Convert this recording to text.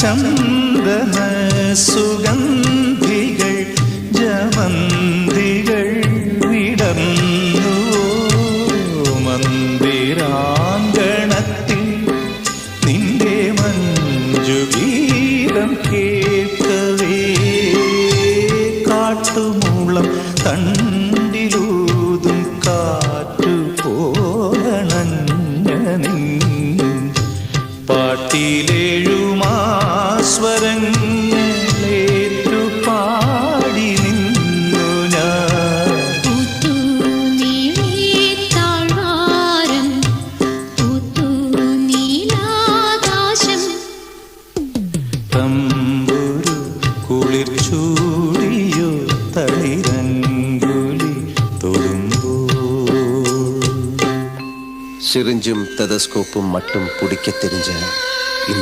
ചന്ദന സുഗന്ധികൾ ജമന്തികൾ വിടർന്നു മന്ദിരാങ്കണത്തിൽ നിന്റെ മഞ്ജുഗീതം കേൾക്കവേ. കാട്ടുമൂളം തണ്ടിലൂതും കാറ്റു പോലണഞ്ഞ നിൻ സ്വരങ്ങളേറ്റുപാടി നിന്നു ഞാൻ. നീലാകാശം തമ്പുരു കുളിർ സിറിഞ്ചും തെതസ്കോപ്പും മട്ടും പുടിക്കത്തെരിഞ്ഞ